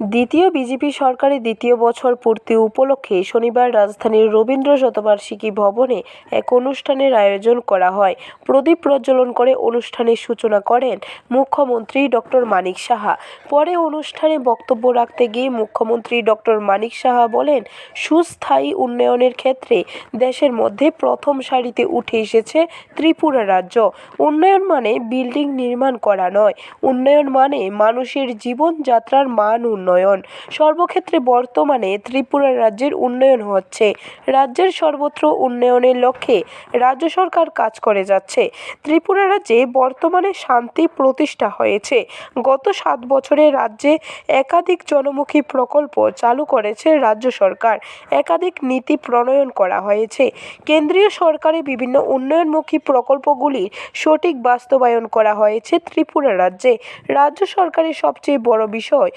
দ্বিতীয় বিজেপি সরকারের দ্বিতীয় বছর পূর্তি উপলক্ষে শনিবার রাজধানীর রবীন্দ্র শতবার্ষিকী ভবনে এক অনুষ্ঠানের আয়োজন করা হয়। প্রদীপ প্রজ্বলন করে অনুষ্ঠানের সূচনা করেন মুখ্যমন্ত্রী ডক্টর মানিক সাহা। পরে অনুষ্ঠানে বক্তব্য রাখতে গিয়ে মুখ্যমন্ত্রী ডক্টর মানিক সাহা বলেন, সুস্থায়ী উন্নয়নের ক্ষেত্রে দেশের মধ্যে প্রথম সারিতে উঠে এসেছে ত্রিপুরা রাজ্য। উন্নয়ন মানে বিল্ডিং নির্মাণ করা নয়। উন্নয়ন মানে মানুষের জীবনযাত্রার মান উন্নয়ন সর্বক্ষেত্রে বর্তমানে ত্রিপুরা রাজ্যের উন্নয়ন হচ্ছে। রাজ্যের সর্বত্র উন্নয়নের লক্ষ্যে রাজ্য সরকার কাজ করে যাচ্ছে। ত্রিপুরা রাজ্যে বর্তমানে শান্তি প্রতিষ্ঠা হয়েছে। গত সাত বছরে রাজ্যে একাধিক জনমুখী প্রকল্প চালু করেছে রাজ্য সরকার। একাধিক নীতি প্রণয়ন করা হয়েছে। কেন্দ্রীয় সরকারের বিভিন্ন উন্নয়নমুখী প্রকল্পগুলির সঠিক বাস্তবায়ন করা হয়েছে ত্রিপুরা রাজ্যে। রাজ্য সরকারের সবচেয়ে বড় বিষয়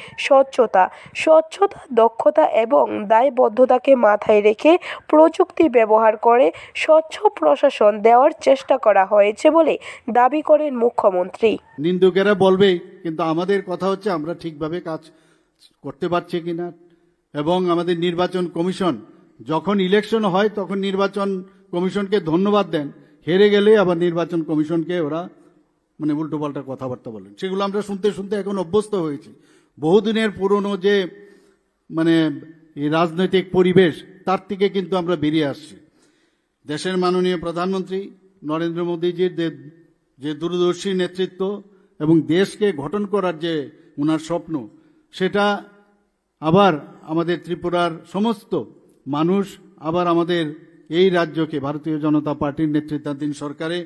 স্বচ্ছতা স্বচ্ছতা, দক্ষতা এবং দায়বদ্ধতাকে মাথায় রেখে প্রযুক্তি ব্যবহার করে স্বচ্ছ প্রশাসন দেওয়ার চেষ্টা করা হয়েছে বলে দাবি করেন মুখ্যমন্ত্রী। নিন্দুকেরা বলবে, কিন্তু আমাদের কথা হচ্ছে আমরা ঠিকভাবে কাজ করতে পারছি কিনা? এবং আমাদের নির্বাচন কমিশন যখন ইলেকশন হয়, তখন নির্বাচন কমিশনকে ধন্যবাদ দেন। হেরে গেলে আবার নির্বাচন কমিশনকে ওরা মানে উল্টোপাল্টা কথাবার্তা বলেন। সেগুলো আমরা শুনতে শুনতে এখন অভ্যস্ত হয়েছি। বহুদিনের পুরনো যে মানে রাজনৈতিক পরিবেশ, তার থেকে কিন্তু আমরা বেরিয়ে আসছি। দেশের মাননীয় প্রধানমন্ত্রী নরেন্দ্র মোদীজির যে দূরদর্শী নেতৃত্ব এবং দেশকে গঠন করার যে ওনার স্বপ্ন, সেটা আবার আমাদের ত্রিপুরার সমস্ত মানুষ, আবার আমাদের এই রাজ্যকে, ভারতীয় জনতা পার্টির নেতৃত্বাধীন সরকারে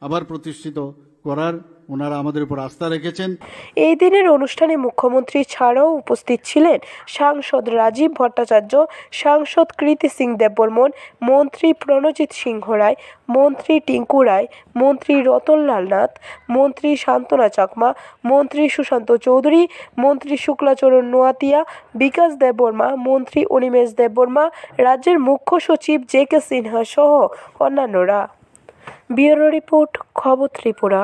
আবার প্রতিষ্ঠিত করার ওনারা আমাদের উপর আস্থা রেখেছেন। এই দিনের অনুষ্ঠানে মুখ্যমন্ত্রী ছাড়াও উপস্থিত ছিলেন সাংসদ রাজীব ভট্টাচার্য, সাংসদ কৃতি সিং দেববর্মন, মন্ত্রী প্রণজিৎ সিংহ রায়, মন্ত্রী টিঙ্কু রায়, মন্ত্রী রতনলাল নাথ, মন্ত্রী শান্তনা চাকমা, মন্ত্রী সুশান্ত চৌধুরী, মন্ত্রী শুক্লাচরণ নোয়াতিয়া, বিকাশ দেববর্মা, মন্ত্রী অনিমেষ দেববর্মা, রাজ্যের মুখ্য সচিব জে কে সিনহা সহ অন্যান্যরা। ব্যুরো রিপোর্ট, খবর ত্রিপুরা।